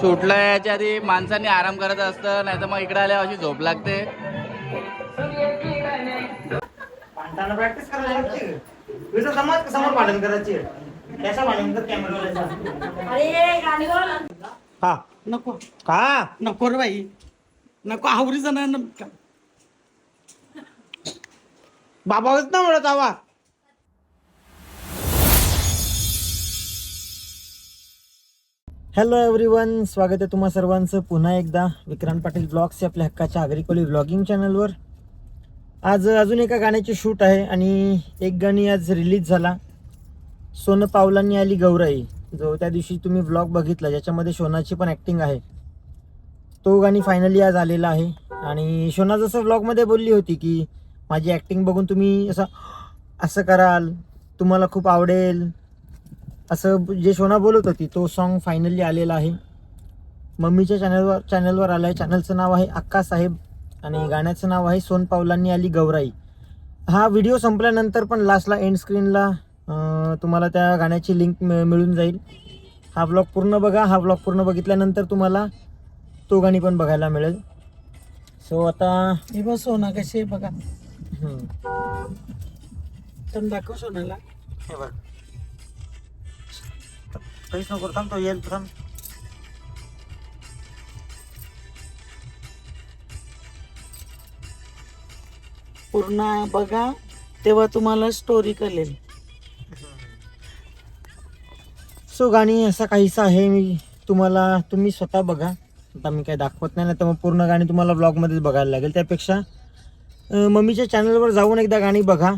सुटलं याच्या आधी माणसांनी आराम करत असतं नाही तर मग इकडे आल्या अशी झोप लागते. प्रॅक्टिस करायची हा. नको. का? नको रे बाई. नको आवरी जण बाबाच ना म्हणत आवा हॅलो एव्हरीवन स्वागत आहे तुम्हा सर्वांचं. पुन्हा एकदा विक्रांत पाटील ब्लॉग्स आपल्या हक्काच्या आगरीकोली ब्लॉगिंग चॅनलवर आज अजून एका गाण्याची शूट आहे आणि एक गाणी आज रिलीज झाला. सोनं पावलांनी आली गौराई. जो त्या दिवशी तुम्ही ब्लॉग बघितला ज्याच्यामध्ये शोनाची पण ॲक्टिंग आहे. तो गाणी फायनली आज आलेला आहे. आणि शोना जसं ब्लॉगमध्ये बोलली होती की माझी ॲक्टिंग बघून तुम्ही असं असं कराल. तुम्हाला खूप आवडेल. असं जे शोना बोलत होती तो सॉन्ग फायनली आलेला आहे. मम्मीच्या चॅनलवर चॅनलवर आला आहे चॅनलचं नाव आहे अक्का साहेब आणि गाण्याचं नाव आहे सोन पावलांनी आली गौराई. हा व्हिडिओ संपल्यानंतर पण लास्टला एंड स्क्रीनला तुम्हाला त्या गाण्याची लिंक मिळून जाईल. हा ब्लॉग पूर्ण बघा. हा ब्लॉग पूर्ण बघितल्यानंतर तुम्हाला तो गाणी पण बघायला मिळेल. सो आता हे बघ सोना कशी बघा. तर दाखव सोनाला. हे बघ. काहीच नको थांब तो येईल थांब पूर्ण बघा तेव्हा तुम्हाला स्टोरी कळेल. सो गाणी असा काहीसा आहे मी तुम्हाला तुम्ही स्वतः बघा. आता मी काही दाखवत नाही ना तर मग पूर्ण गाणी तुम्हाला ब्लॉगमध्येच बघायला लागेल. त्यापेक्षा मम्मीच्या चॅनलवर जाऊन एकदा गाणी बघा.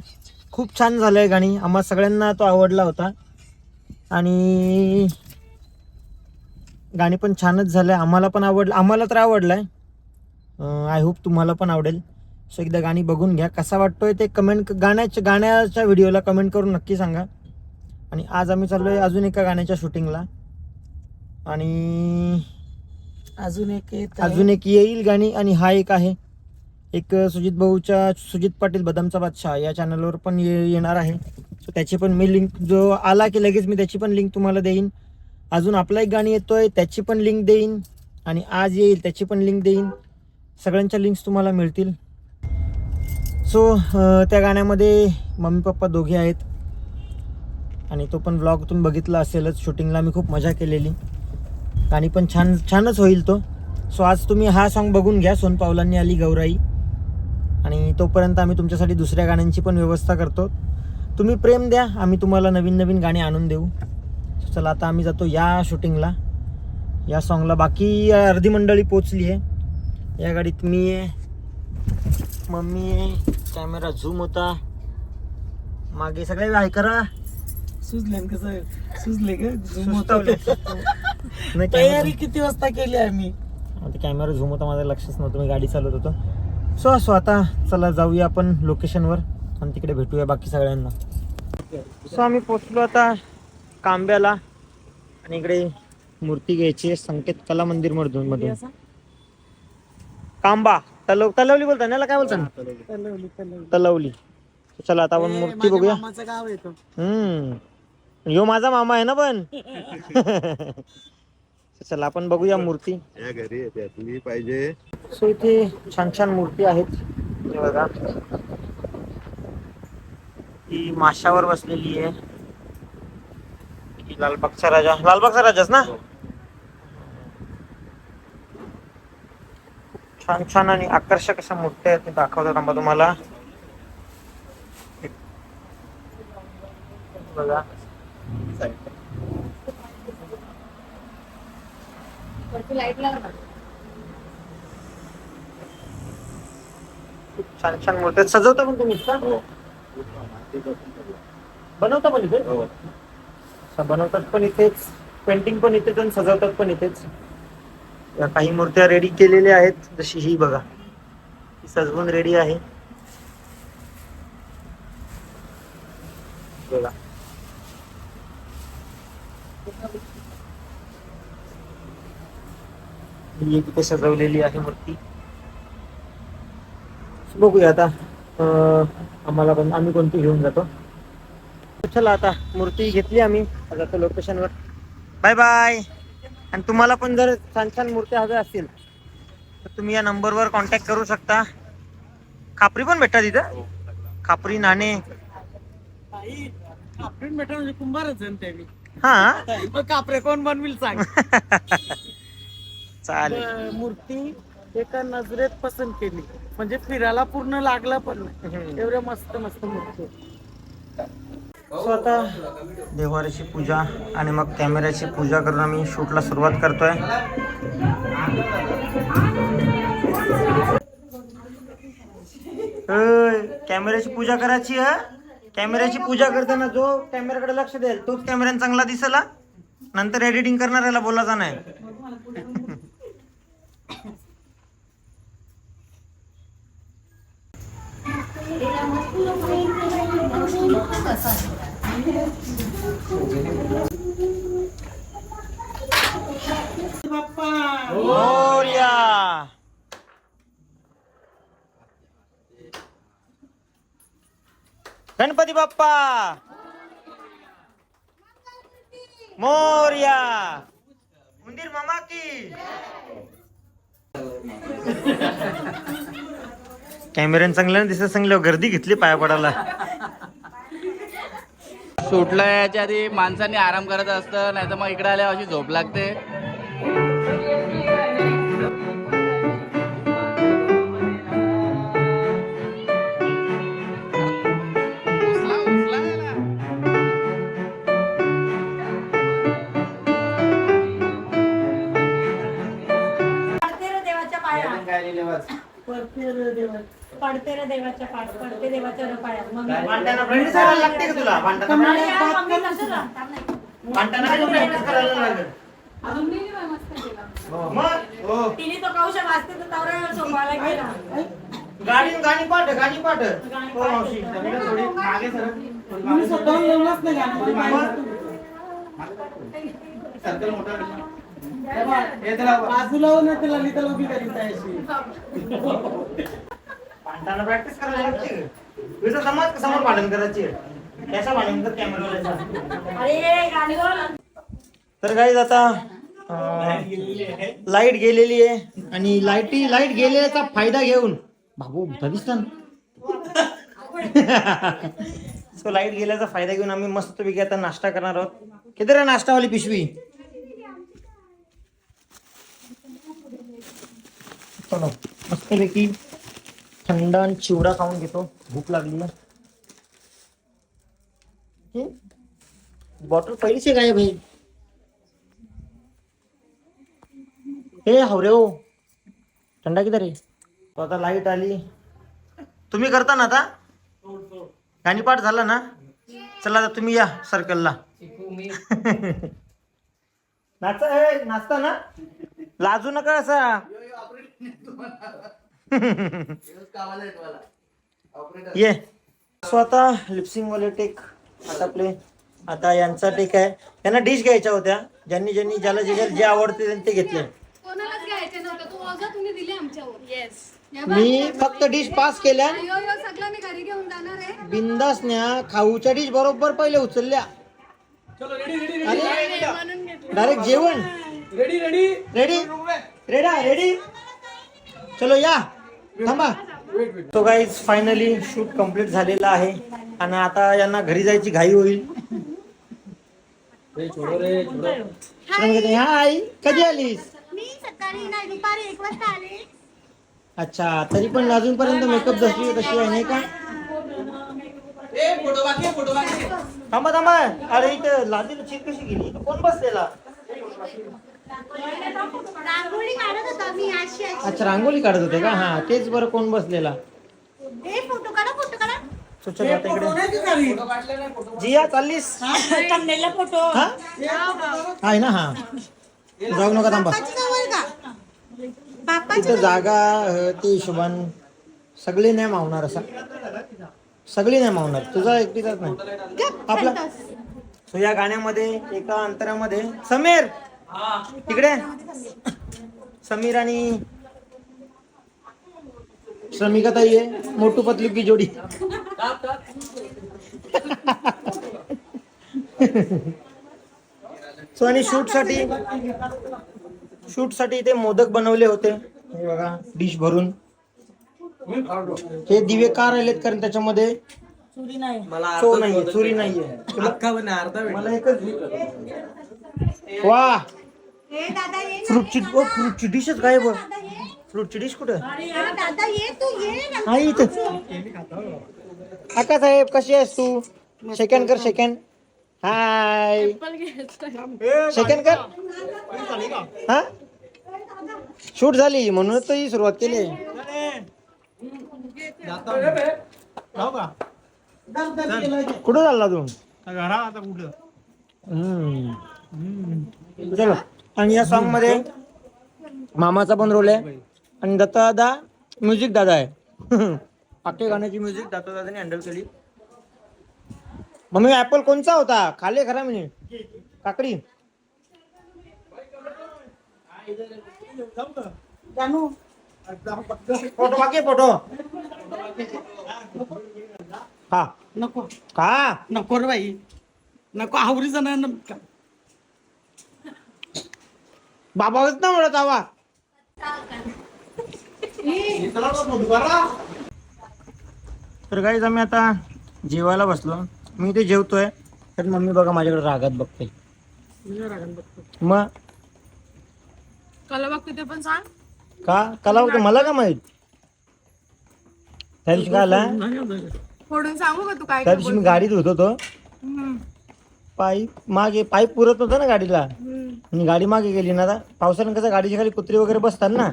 खूप छान झालं आहे गाणी. आम्हा सगळ्यांना तो आवडला होता. आणि गाणी पण छानच झालं. आहे आम्हाला पण आवडलं आम्हाला तर आवडलं आहे आय होप तुम्हाला पण आवडेल. सो एकदा गाणी बघून घ्या. कसा वाटतोय ते कमेंट गाण्याच्या गाण्याच्या व्हिडिओला कमेंट करून नक्की सांगा. आणि आज आम्ही चाललोय अजून एका गाण्याच्या शूटिंगला आणि अजून एक आहे. अजून एक येईल गाणी आणि हा एक आहे. एक सुजित भाऊच्या सुजित पाटील बदामचा बादशाह या चॅनलवर पण ये येणार आहे. सो त्याची पण मी लिंक जो आला की लगेच मी त्याची पण लिंक तुम्हाला देईन. अजून आपला एक गाणी येतोय त्याची पण लिंक देईन आणि आज येईल त्याची पण लिंक देईन. सगळ्यांच्या लिंक्स तुम्हाला मिळतील. सो त्या गाण्यामध्ये मम्मी पप्पा दोघे आहेत. आणि तो पण ब्लॉग तुम्ही बघितला असेलच शूटिंगला मी खूप मजा केलेली. गाणी पण छान छानच होईल तो. सो आज तुम्ही हा सॉन्ग बघून घ्या सोनपावलांनी आली गौराई. आणि तोपर्यंत आम्ही तुमच्यासाठी दुसऱ्या गाण्यांची पण व्यवस्था करतो. तुम्ही प्रेम द्या आम्ही तुम्हाला नवीन नवीन गाणी आणून देऊ. चला आता आम्ही जातो या शूटिंगला या सॉन्गला बाकी अर्धी मंडळी पोचली आहे. या गाडीत मी आहे मम्मी आहे कॅमेरा झूम होता. मागे सगळे आहे करा. सुचले ना कसं सुचले ग Zoom होतं. तयारी किती वाजता केली आम्ही? आता कॅमेरा झूम होता माझं लक्षच नव्हतं. मी गाडी चालवत होतो. सो असो आता चला जाऊया आपण लोकेशनवर आणि तिकडे भेटूया बाकी सगळ्यांना. सो आम्ही पोचलो आता कांब्याला आणि इकडे मूर्ती घ्यायची आहे संकेत कला मंदिर मधून मधून. कांबा तलव तलवली बोलता ना काय बोलता तलवली, चला आता आपण मूर्ती बघूया. हम्म. यो माझा मामा आहे ना पण? चला आपण बघूया मूर्ती. या घरी पाहिजे. सो इथे छान छान मूर्ती आहेत. हे बघा. ही माशावर बसलेली आहे. ही लालबागचा राजा. लालबागचा राजाच ना? छान छान आणि आकर्षक अशा मूर्त्या आहेत. मी दाखवतो थांबा तुम्हाला. बघा. खूप छान छान मूर्त्या आहेत. सजवता पण तुम्हीच का? बनवता पण इथे? अच्छा, बनवतात पण इथेच. पेंटिंग पण इथेच आणि सजवतात पण इथेच. या काही मूर्त्या रेडी केलेल्या आहेत. जशी ही बघा. ही सजवून रेडी आहे. बघा. ही एक इथे सजवलेली आहे मूर्ती. बघूया आता अं, आम्हाला पण आम्ही कोणती घेऊन जातो. चला आता मूर्ती घेतली आम्ही. आता जातो लोकेशनवर बाय बाय आणि तुम्हाला पण जर छान छान मूर्त्या हव्या असतील तर तुम्ही या नंबरवर कॉन्टॅक्ट करू शकता. खापरी पण भेटतात इथं. खापरी नाणे. कापरे भेटा म्हणजे कुंभारच. हा? मग कापरे कोण बनविल सांग. चालेल मूर्ती एका नजरेत पसंत केली. म्हणजे फिरायला पूर्ण लागला पण एवढ्या मस्त मस्त मूर्ती. आहेत. सो आता देवाऱ्याची पूजा आणि मग कॅमेऱ्याची पूजा करून आम्ही शूटला सुरुवात करतोय. कॅमेऱ्याची पूजा करायची हा? कॅमेऱ्याची पूजा करताना जो कॅमेऱ्याकडे लक्ष देईल तोच कॅमेऱ्याने चांगला दिसेल. नंतर एडिटिंग करणाऱ्याला बोलायचा नाही. गणपती बाप्पा मोरया उंदीर मामा की कॅमेऱ्यानं चांगलं दिसत चांगलं गर्दी घेतली पाया पडायला. सुटला याच्या आधी माणसाने आराम करत असतं नाही तर मग इकडे आल्यावर अशी झोप लागते. देवाच्या पाया पडते देवाच्या रे पाया मग भांडताना practice करायला लागते का तुला? भांडताना अरे यार, मम्मी तसं राहतात नाही. भांडताना practice करायला लागेल अजून मी नाही मस्त केला. मग? तिने तो कौशल वाचते तर तवरा गेला. गाणी पाठ गाणी पाठ. गाणी हो पाठ. मावशी जमीला थोडी मागे सरक मी स्वतःहून लावलंच नाही गाणं. बाजूला होऊन ते ललिताला उभी करीत आहे अशी. भांडताना प्रॅक्टिस करायला लागते. तुझं समाज समोर भांडण करायची. त्याचा भांडण कर कॅमेरा अरे गाणी बोल. तर काही आता लाइट गेलेली आहे आणि लाईटी लाइट गेलेल्याचा फायदा घेऊन बाबू दिसतं सो लाइट गेल्याचा फायदा घेऊन आम्ही मस्तपैकी आता नाश्ता करणार आहोत. किती रे नाश्तावाली पिशवी? चलो मस्तपैकी थंड आणि चिवडा खाऊन घेतो. भूक लागली आहे बॉटल पहिलीची काय भाई? हे हवरे हो. थंडा किती रे? तो आता लाइट आली. तुम्ही करता ना आता? गाणीपाठ झाला ना? चला आता तुम्ही या सर्कलला नाचा नाचता ना? लाजू नका असा. ये. सो आता लिपसिंग वाले टेक आता प्ले आता यांचा टेक आहे. त्यांना डिश घ्यायच्या होत्या. ज्यांनी ज्यांनी ज्याला जे जे आवडते त्यांनी ते घेतले. कोणालाच घ्यायचे नव्हतं. तू अगं तुम्ही दिले आमच्यावर. येस मी फक्त डिश पास केल्या. अयो यो सगळं मी घरी घेऊन जाणार आहे. बिंदासन्या खाऊच्या डिश बरोबर पहिले उचलल्या. डायरेक्ट जेवण. Ready ready ready ready ready चलो या. थांबा. तो गाईज फायनली शूट कंप्लीट झालेला आहे. आणि आता यांना घरी जायची घाई होईल. हाय कधी आलीस? मी सकाळी नाही दुपारी एक वाजता आले. अच्छा तरी पण अजूनपर्यंत मेकअप जशी तशी आहे नाही का? थांबा थांबा. अरे इथं लादीला चीट कशी गेली? कोण बसलेला? रांगोळी काढत होता मी अशी अशी. अच्छा रांगोळी काढत होते का? हा तेच बरं कोण बसलेला. ए फोटो काढा फोटो काढा. So, चलो आता इकडे. कोणाची झाली? जिया चाललीस? फोटो. हा? आहे ना हा. जाऊ नका थांबा. का? बाप्पाची तिथं जागा ते हिशोबान सगळे नाही मावणार असा. सगळी नाही मावणार तुझा एकटीचाच नाही. आपला सो या गाण्यामध्ये एका अंतरामध्ये समीर! इकडे समीर आणि श्रमिका ताई आहे मोटू पतलू की जोडी. सो आणि शूटसाठी शूटसाठी इथे मोदक बनवले होते. हे बघा डिश भरून. हे दिवे का राहिलेत? कारण त्याच्यामध्ये चुरी नाही. चो नाहीये चुरी नाहीये. मला एकच वा! फ्रूटची ओ फ्रूटची डिशच गायब फ्रूटची डिश कुठं? दादा ये तू ये ना. नाही इथं. काका साहेब कशी आहेस तू? सेकंड कर सेकंड हाय सेकंड कर. हा? शूट झाली म्हणूनच तर ही सुरुवात केली. कुठं चालला तू? हम्म. चलो. आणि या सॉन्गमध्ये मामाचा पण रोल आहे. आणि दत्ता दादा म्युझिक दादा आहे. अख्ख्या गाण्याची म्युझिक दत्ता दादाने हँडल केली. मम्मी ऍपल कोणचा होता? खाले खरा मी काकडी. फोटो बाकी फोटो? हा नको. का नको रे बाई. नको आवरी जण बाबाच ना म्हणत आवा. तर काही आम्ही आता जेवायला बसलो. मी इथे जेवतोय. तर मम्मी बघा माझ्याकडे रागात बघते. मग कला बघते. ते पण सांग. का? कला बघते मला का माहीत? त्या दिवशी काय आला? फोडून सांगू का तू काय त्या दिवशी मी गाडीत होतो पाईप मागे पाईप पुरत होता ना गाडीला. आणि गाडी मागे गेली ना आता पावसाने कसं गाडीच्या खाली कुत्री वगैरे बसतात ना.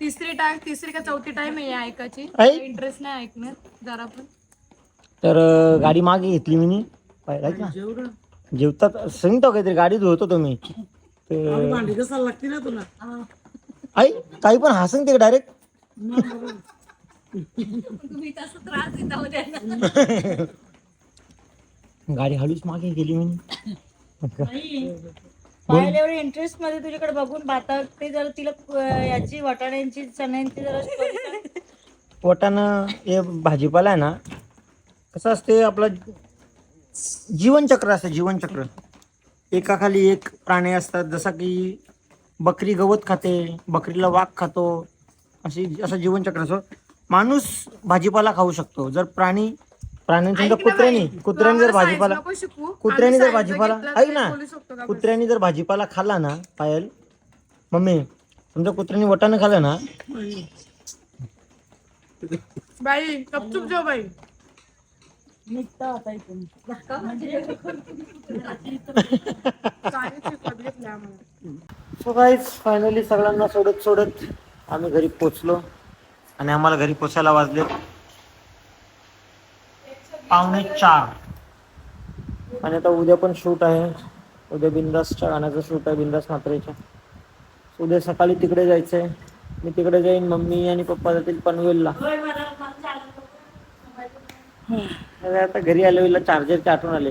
तिसरी टाइम तिसरी का चौथी टाइम आहे या ऐकायची. ऐक. इंटरेस्ट नाही ऐकण्यात जरा पण. तर अं, गाडी मागे घेतली मी पाहिलं ऐक ना. जेवतात सांगतो काहीतरी गाडी धुवतो तो मी. तर भांडी कसा लागते ना तुला? आई काही पण हा सांगते डायरेक्ट तुम्ही तसं त्रास देता हो त्यांना. गाडी हळूच मागे गेली मी पाहिलं एवढे इंटरेस्टमध्ये तुझ्याकडे बघून भाता ते जरा तिला अं, याची वाटाण्यांची चण्यांची जरा. पोटानं हे भाजीपाला आहे ना कसं असते आपलं जीवनचक्र असतं जीवनचक्र. एकाखाली एक प्राणी असतात जसा की बकरी गवत खाते बकरीला वाघ खातो अशी असं जीवनचक्र असो माणूस भाजीपाला खाऊ शकतो. जर प्राणी प्राण्यांनी समजा कुत्र्यानी कुत्र्याने जर भाजीपाला कुत्र्याने जर भाजीपाला ऐक ना कुत्र्याने जर भाजीपाला खाल्ला ना पायल मम्मी समजा कुत्र्याने वटाने खाल्लं ना बाई गपचूप बाई. सो गाईज फायनली सगळ्यांना सोडत सोडत आम्ही घरी पोचलो. आणि आम्हाला घरी पोचायला वाजले. पावणे चार. आणि आता उद्या पण शूट आहे. उद्या बिंदासच्या गाण्याचं शूट आहे बिंदास मात्रेच्या उद्या सकाळी तिकडे जायचंय. मी तिकडे जाईन मम्मी आणि पप्पा जातील पनवेलला. आता घरी आले वेळेला चार्जरचे आठवण आले.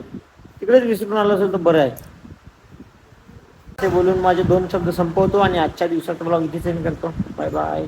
तिकडेच विसरून आलो असेल तर बरं आहे. ते बोलून माझे दोन शब्द संपवतो आणि आजच्या दिवसाचा ब्लॉग इथे सेंड करतो. Bye bye